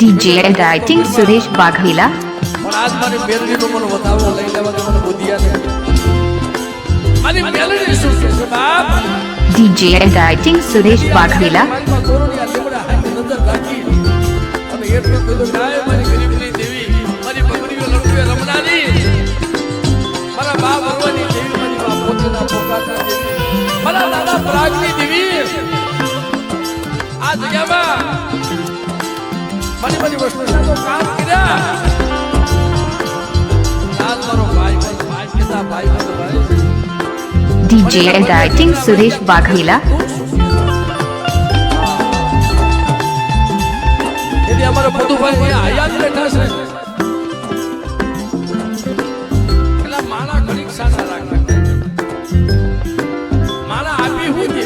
DJ and writing Suresh Baghela. પણ આજ મારી મેલડીનો મને લઈ લેવા મને બુદ્ધિયા નથી મારી મેલડી શું છે બાપ? DJ and writing Suresh Baghela. મારીમાં કોરોની આ લીમડા હાથે નજર રાખી. અને એટલું કીધું કે મારી ગરીબની દેવી મારી બકરીઓ લડુએ રમનારી. મારા બા ભગવાનની દેવી મારી બા પોતેના પોકાતા દેવી મારા દાદા પ્રાગની દેવી. બધી બધી વસ્તુ તો કામ કર્યા યાદ કરો ભાઈ ભાઈ કેટલા ભાઈ ભાઈ. DJ and writing Suresh Vaghela. એટલે અમારો બધુભાઈ એ આયા જ બેઠા છે. માળા ઘડીક સાચા રાખે. માળા આપી હું દે?